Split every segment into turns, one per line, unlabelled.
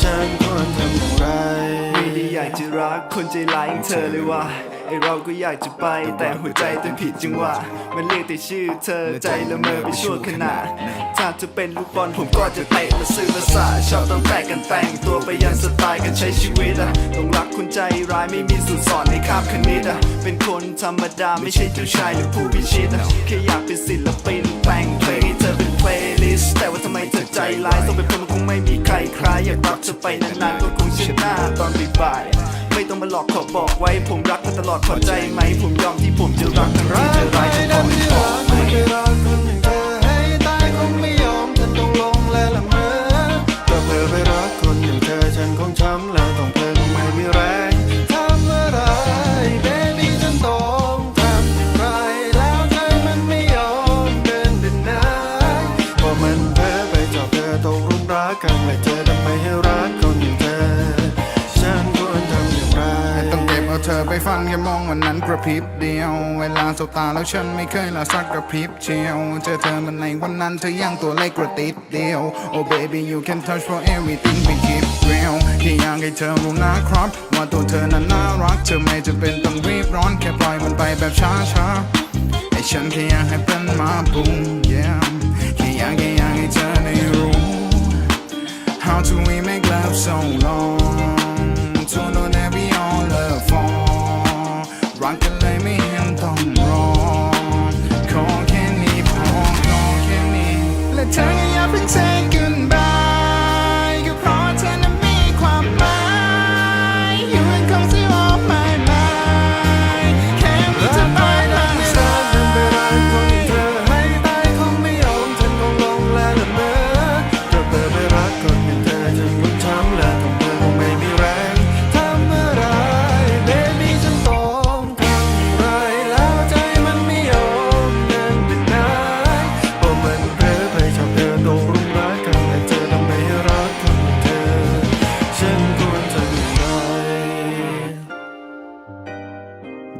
ฉันค
วรทำอย่ไรไม่ได้อยาก
จะรักคนใจร้ายอย่างเธอเลยว่ะไอเราก็อยากจะไปแต่หัวใจเต้นผิดจังหวะมันเรียกแต่ชื่อเธอใจละเมอไปชั่วขณะถ้าจะเป็นลูกบอลผมก็จะเตะมาซื้อมาสาชอบต้องแต่กันแต่งตัวไปยันสไตล์กันใช้ชีวิตอะต้องรักคนใจร้ายไม่มีสูตรสอนในคาบคณิตอะเป็นคนธรรมดาไม่ใช่เจ้าชายหรือผู้พิชิตอะแค่อยากเป็น ล้ายอยากรักเธอไปนานๆก็คงชนะตอนบ่ายๆไม่ต้องมาหลอกขอบอกไว้ ผมรักเธอตลอดพอใจไหม ผมยอมที่ผมจะรักทั้งที่เธอร้ายจะขอให้บอกไหม
ไม่รักคนอย่างเธอให้ตายคงไม่ยอมฉันต้องลงและละเมอก็เพื่อไปรักคนอย่างเธอฉันคงช้ำแล้วต้องเพลิงไม่มีแรงทำอะไรเบบี้ฉันต้องทำอย่างไรแล้วใจมันไม่ยอ ไป
ฟันแค่มองวันนั้นกระพริบเดียว เวลาสบตาแล้วฉันไม่เคยละสักกระพริบเชียว เจอเธอมันในวันนั้นเธอยังตัวเล็กกระติดเดียว Oh baby you can touch for everything we keep real แค่อยากให้เธอรู้นะครับ ว่าตัวเธอนั้นน่ารัก เธอไม่จะเป็นต้องรีบร้อนแค่ปล่อยมันไปแบบช้าๆไอ้ฉันแค่อยากให้เป็นมาบุง yeah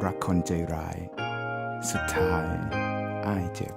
รักคนใจร้าย สุดท้ายอ้ายเจ็บ